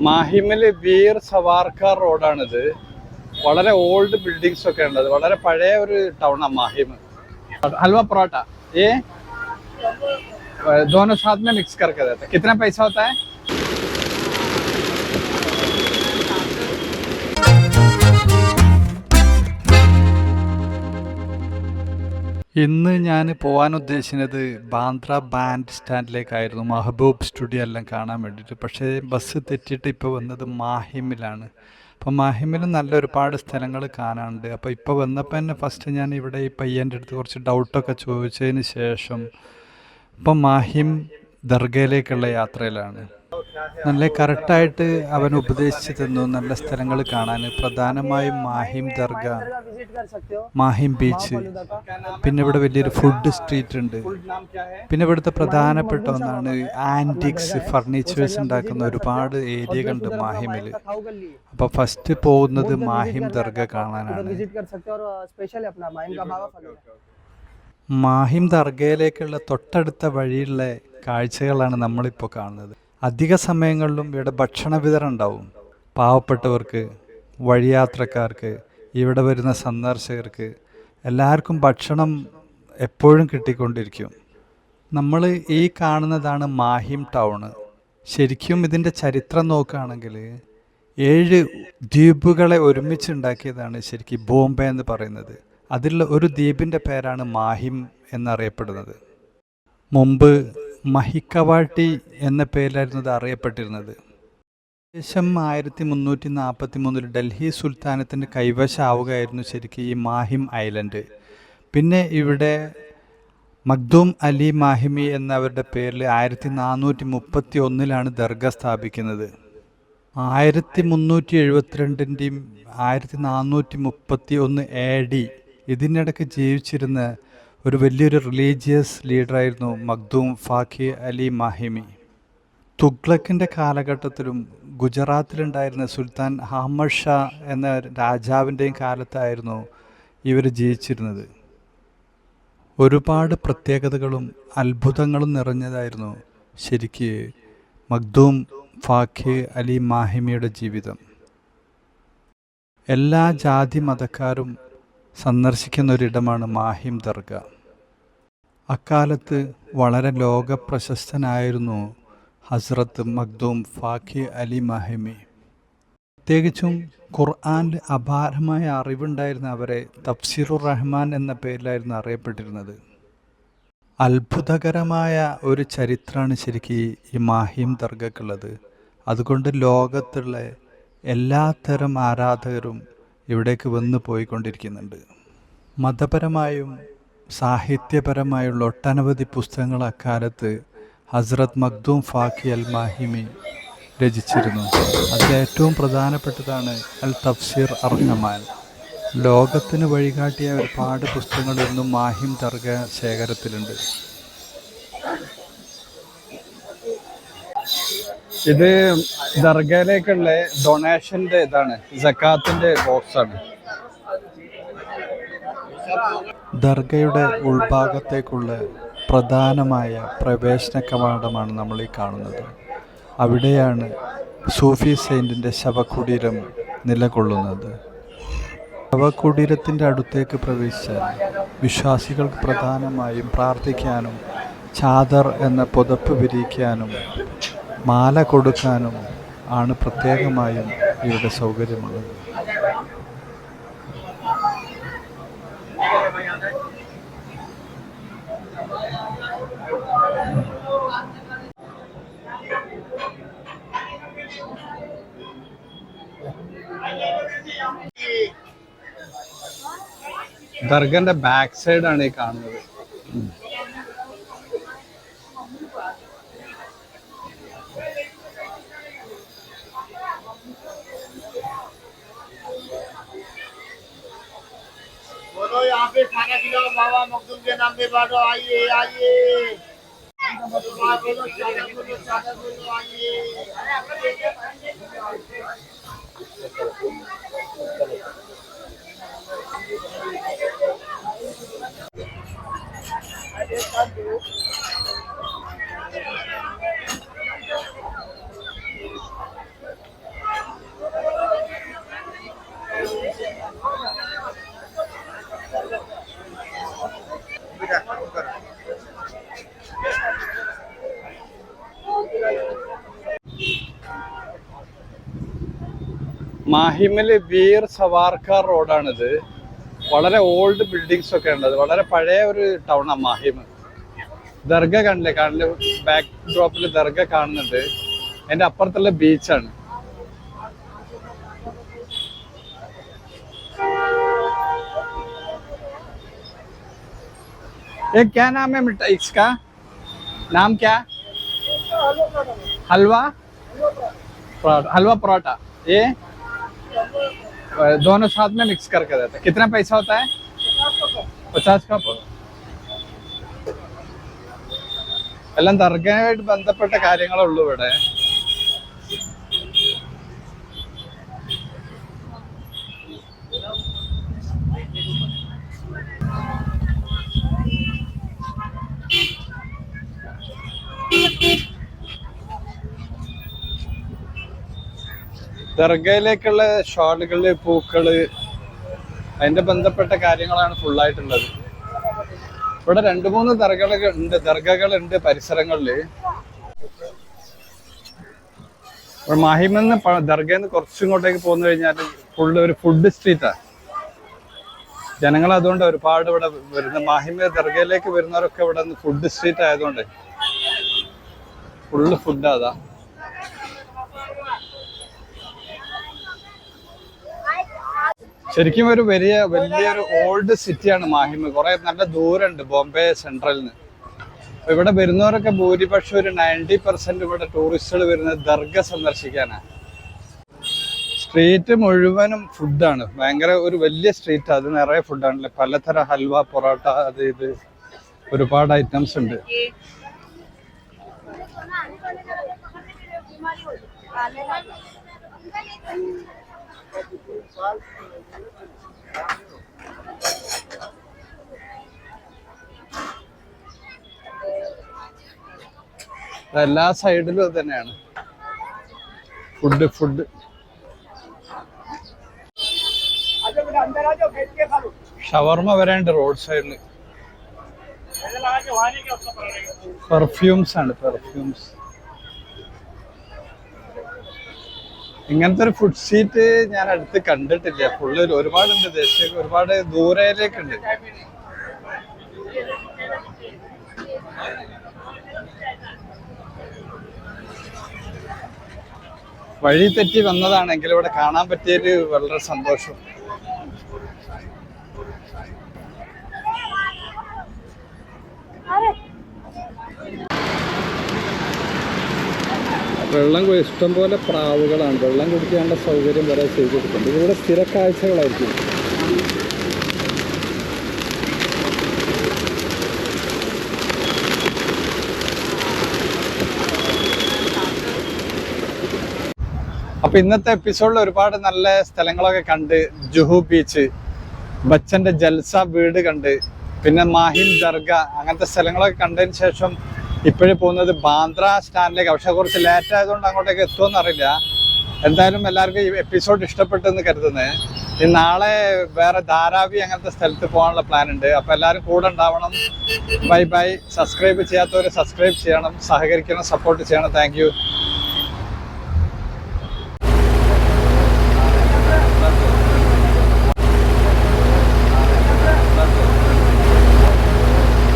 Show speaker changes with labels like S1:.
S1: മാഹിമില് വീർ സവാർക്കാർ റോഡാണിത് വളരെ old buildings ഒക്കെ ഉണ്ട് അത് വളരെ പഴയ ഒരു ടൗണാണ് മാഹിം हलवा पराठा ये दोनों साथ में मिक्स करके देते हैं कितना पैसा होता है ഇന്ന് ഞാൻ പോകാൻ ഉദ്ദേശിക്കുന്നത് ബാന്ദ്ര ബാൻഡ് സ്റ്റാൻഡിലേക്കായിരുന്നു മഹബൂബ് സ്റ്റുഡിയോ എല്ലാം കാണാൻ വേണ്ടിയിട്ട്. പക്ഷേ ബസ് തെറ്റിയിട്ട് ഇപ്പോൾ വന്നത് മാഹിമിലാണ്. അപ്പോൾ മാഹിമിൽ നല്ല ഒരുപാട് സ്ഥലങ്ങൾ കാണാനുണ്ട്. അപ്പോൾ ഇപ്പോൾ വന്നപ്പോൾ തന്നെ ഫസ്റ്റ് ഞാൻ ഇവിടെ ഈ പയ്യന്റെ അടുത്ത് കുറച്ച് ഡൗട്ടൊക്കെ ചോദിച്ചതിന് ശേഷം ഇപ്പം മാഹിം ദർഗയിലേക്കുള്ള യാത്രയിലാണ്. നല്ല കറക്റ്റായിട്ട് അവൻ ഉപദേശിച്ചു തന്നു നല്ല സ്ഥലങ്ങൾ കാണാൻ പ്രധാനമായും മാഹിം ദർഗ മാഹിം ബീച്ച് പിന്നെ ഇവിടെ വലിയൊരു ഫുഡ് സ്ട്രീറ്റ് ഉണ്ട്. പിന്നെ ഇവിടുത്തെ പ്രധാനപ്പെട്ട ഒന്നാണ് ആന്റിക്സ് ഫർണിച്ചേഴ്സ് ഉണ്ടാക്കുന്ന ഒരുപാട് ഏരിയകളുണ്ട് മാഹിമിൽ. അപ്പോൾ ഫസ്റ്റ് പോകുന്നത് മാഹിം ദർഗ കാണാനാണ്. മാഹിം ദർഗയിലേക്കുള്ള തൊട്ടടുത്ത വഴിയുള്ള കാഴ്ചകളാണ് നമ്മളിപ്പോൾ കാണുന്നത്. അധിക സമയങ്ങളിലും ഇവിടെ ഭക്ഷണ വിതരണം ഉണ്ടാവും. പാവപ്പെട്ടവർക്ക് വഴിയാത്രക്കാർക്ക് ഇവിടെ വരുന്ന സന്ദർശകർക്ക് എല്ലാവർക്കും ഭക്ഷണം എപ്പോഴും കിട്ടിക്കൊണ്ടിരിക്കും. നമ്മൾ ഈ കാണുന്നതാണ് മാഹിം ടൗണ് ശരിക്കും ഇതിന്റെ ചരിത്രം നോക്കുകയാണെങ്കിൽ ഏഴ് ദ്വീപുകളെ ഒരുമിച്ചുണ്ടാക്കിയതാണ് ശരിക്കും ബോംബെ എന്ന് പറയുന്നത്. അതിലുള്ള ഒരു ദ്വീപിന്റെ പേരാണ് മാഹിം എന്നറിയപ്പെടുന്നത്. മുമ്പ് മഹിക്കവാട്ടി എന്ന പേരിലായിരുന്നു ഇത് അറിയപ്പെട്ടിരുന്നത്. ഏകദേശം ആയിരത്തി മുന്നൂറ്റി നാൽപ്പത്തി മൂന്നിൽ ഡൽഹി സുൽത്താനത്തിന്റെ കൈവശമാവുകയായിരുന്നു ശരിക്കും ഈ മാഹിം ഐലൻഡ്. പിന്നെ ഇവിടെ മഖ്ദൂം അലി മാഹിമി എന്നവരുടെ പേരിൽ ആയിരത്തി നാനൂറ്റി മുപ്പത്തി ഒന്നിലാണ് ദർഗ സ്ഥാപിക്കുന്നത്. ആയിരത്തി മുന്നൂറ്റി എഴുപത്തിരണ്ടിന്റെയും ആയിരത്തി നാനൂറ്റി മുപ്പത്തി ഒന്ന് എ ഡി ഇതിനിടയ്ക്ക് ജീവിച്ചിരുന്ന ഒരു വലിയൊരു റിലീജിയസ് ലീഡറായിരുന്നു മഖ്ദൂം ഫാഖി അലി മാഹിമി. തുഗ്ലക്കിന്റെ കാലഘട്ടത്തിലും ഗുജറാത്തിലുണ്ടായിരുന്ന സുൽത്താൻ അഹമ്മദ് ഷാ എന്ന രാജാവിന്റെയും കാലത്തായിരുന്നു ഇവർ ജീവിച്ചിരുന്നത്. ഒരുപാട് പ്രത്യേകതകളും അത്ഭുതങ്ങളും നിറഞ്ഞതായിരുന്നു ശരിക്ക് മഖ്ദൂം ഫാഖി അലി മാഹിമിയുടെ ജീവിതം. എല്ലാ ജാതി മതക്കാരും സന്ദർശിക്കുന്ന ഒരിടമാണ് മാഹിം ദർഗ. അക്കാലത്ത് വളരെ ലോകപ്രശസ്തനായിരുന്നു ഹസ്രത്ത് മഖ്ദൂം ഫാഖി അലി മഹിമി. പ്രത്യേകിച്ചും ഖുർആാനിൽ അപാരമായ അറിവുണ്ടായിരുന്ന അവരെ തഫ്സീറുർ റഹ്മാൻ എന്ന പേരിലായിരുന്നു അറിയപ്പെട്ടിരുന്നത്. അത്ഭുതകരമായ ഒരു ചരിത്രമാണ് ശരിക്കും ഈ മാഹിം ദർഗക്കുള്ളത്. അതുകൊണ്ട് ലോകത്തുള്ള എല്ലാത്തരം ആരാധകരും ഇവിടേക്ക് വന്ന് പോയിക്കൊണ്ടിരിക്കുന്നുണ്ട്. മതപരമായും സാഹിത്യപരമായുള്ള ഒട്ടനവധി പുസ്തകങ്ങൾ അക്കാലത്ത് ഹസ്രത് മഖ്ദൂം ഫാഖി അൽ മാഹിമി രചിച്ചിരുന്നു. അതിൽ ഏറ്റവും പ്രധാനപ്പെട്ടതാണ് അൽ തഫ്സീർ അർഹമാൻ ലോകത്തിന് വഴികാട്ടിയ ഒരുപാട് പുസ്തകങ്ങൾ ഇന്നും മാഹിം തർഗ ശേഖരത്തിലുണ്ട്. ഇത് ദർഗയിലേക്കുള്ള ഡൊണേഷന്റെ ഇതാണ്. ജക്കാത്തിന്റെ ബോക്സ് ആണ്. ദർഗയുടെ ഉൾഭാഗത്തേക്കുള്ള പ്രധാനമായ പ്രവേശന കവാടമാണ് നമ്മൾ ഈ കാണുന്നത്. അവിടെയാണ് സൂഫി സെയിന്റിന്റെ ശവകുടീരം നിലകൊള്ളുന്നത്. ശവകുടീരത്തിന്റെ അടുത്തേക്ക് പ്രവേശിച്ചാൽ വിശ്വാസികൾക്ക് പ്രധാനമായും പ്രാർത്ഥിക്കാനും ചാദർ എന്ന പുതപ്പ് വിരിക്കാനും മാല കൊടുക്കാനും ആണ് പ്രത്യേകമായും ഇവരുടെ സൗകര്യമുള്ളത്. ദർഗന്റെ ബാക്ക് സൈഡാണ് ഈ കാണുന്നത്.
S2: बोलो यहाँ पे खाना खिलाओ बाबा मखदूम के नाम पे बांटो आइए आइए दुआ बोलो चादर बोलो चादर बोलो आइए
S3: മാഹിമില് വീർ സവാർക്കാർ റോഡാണിത് വളരെ ഓൾഡ് ബിൽഡിങ്സ് ഒക്കെ ഉണ്ട് അത് വളരെ പഴയ ഒരു ടൗണാണ് മാഹിം ദർഗ കണ്ടില്ലേ കാണില്ല ബാക്ക് ഡ്രോപ്പിൽ ദർഗ കാണുന്നുണ്ട് അതിന്റെ അപ്പുറത്തുള്ള ബീച്ചാണ് ये क्या नाम है मिठाई इसका नाम क्या हलवा पराठा हलवा पराठा ये अ, दोनों साथ में मिक्स करके देते हैं कितना पैसा होता है पचास का प- എല്ലാം ദർഗയായിട്ട് ബന്ധപ്പെട്ട കാര്യങ്ങളേ ഉള്ളൂ ഇവിടെ ദർഗയിലേക്കുള്ള ഷോളുകൾ പൂക്കൾ അതിന്റെ ബന്ധപ്പെട്ട കാര്യങ്ങളാണ് ഫുള്ളായിട്ടുള്ളത് ഇവിടെ രണ്ട് മൂന്ന് ദർഗകൾ ഉണ്ട് പരിസരങ്ങളിൽ ഇവിടെ മാഹിമെന്ന് ദർഗയിൽ നിന്ന് കുറച്ചിങ്ങോട്ടേക്ക് പോന്നു കഴിഞ്ഞാൽ ഫുള്ള് ഒരു ഫുഡ് സ്ട്രീറ്റാണ് ജനങ്ങൾ അതുകൊണ്ട് ഒരുപാട് ഇവിടെ വരുന്ന മാഹിമ ദർഗയിലേക്ക് വരുന്നവരൊക്കെ ഇവിടെ ഫുഡ് സ്ട്രീറ്റ് ആയതുകൊണ്ട് ഫുള്ള് ഫുഡ് അതാ. ശരിക്കും ഒരു വലിയ വലിയൊരു ഓൾഡ് സിറ്റിയാണ് മാഹിമ. കുറെ നല്ല ദൂരമുണ്ട് ബോംബെ സെൻട്രലിന് ഇവിടെ വരുന്നവരൊക്കെ ഭൂരിപക്ഷം ഒരു നയന്റി പെർസെന്റ് ഇവിടെ ടൂറിസ്റ്റുകൾ വരുന്നത് ദർഗ സന്ദർശിക്കാനാണ് സ്ട്രീറ്റ് മുഴുവനും ഫുഡാണ് ഭയങ്കര ഒരു വലിയ സ്ട്രീറ്റ് അത് നിറയെ ഫുഡാണല്ലേ പലതരം ഹൽവ പൊറോട്ട അത് ഇത് ഒരുപാട് ഐറ്റംസ് ഉണ്ട്. എല്ലാ സൈഡിലും ഇത് തന്നെയാണ്. Food food. ഷവർമ വരാണ്ട് റോഡ് സൈഡിൽ പെർഫ്യൂംസ് ആണ് പെർഫ്യൂംസ് ഇങ്ങനത്തെ ഒരു ഫുഡ് സീറ്റ് ഞാൻ അടുത്ത് കണ്ടിട്ടില്ല. ഫുള്ള് ഒരുപാടുണ്ട് ദേശീയ ഒരുപാട് ദൂരയിലേക്കുണ്ട് വഴി തെറ്റി വന്നതാണെങ്കിൽ ഇവിടെ കാണാൻ പറ്റിയൊരു വളരെ സന്തോഷം. വെള്ളം ഇഷ്ടം പോലെ പ്രാവുകളാണ്. വെള്ളം കുടിക്കാനുള്ള സൗകര്യം വരെ ചെയ്തു കൊടുക്കുന്നുണ്ട്. ഇവിടെ സ്ഥിര കാഴ്ചകളായിരിക്കും. അപ്പൊ ഇന്നത്തെ എപ്പിസോഡിൽ ഒരുപാട് നല്ല സ്ഥലങ്ങളൊക്കെ കണ്ട് ജുഹു ബീച്ച് ബച്ചന്റെ ജൽസ വീട് കണ്ട് പിന്നെ മാഹിൻ ദർഗ അങ്ങനത്തെ സ്ഥലങ്ങളൊക്കെ കണ്ടതിന് ശേഷം ഇപ്പോഴും പോകുന്നത് ബാന്ദ്ര സ്റ്റാൻഡിലേക്ക്. പക്ഷെ കുറച്ച് ലേറ്റ് ആയതുകൊണ്ട് അങ്ങോട്ടേക്ക് എത്തുമെന്ന് അറിയില്ല. എന്തായാലും എല്ലാവർക്കും ഈ എപ്പിസോഡ് ഇഷ്ടപ്പെട്ടെന്ന് കരുതുന്നത് ഈ നാളെ വേറെ ധാരാവി അങ്ങനത്തെ സ്ഥലത്ത് പോകാനുള്ള പ്ലാൻ ഉണ്ട്. അപ്പോൾ എല്ലാവരും കൂടെ ഉണ്ടാവണം. ബൈ ബൈ സബ്സ്ക്രൈബ് ചെയ്യാത്തവർ സബ്സ്ക്രൈബ് ചെയ്യണം. സഹകരിക്കണം സപ്പോർട്ട് ചെയ്യണം. താങ്ക്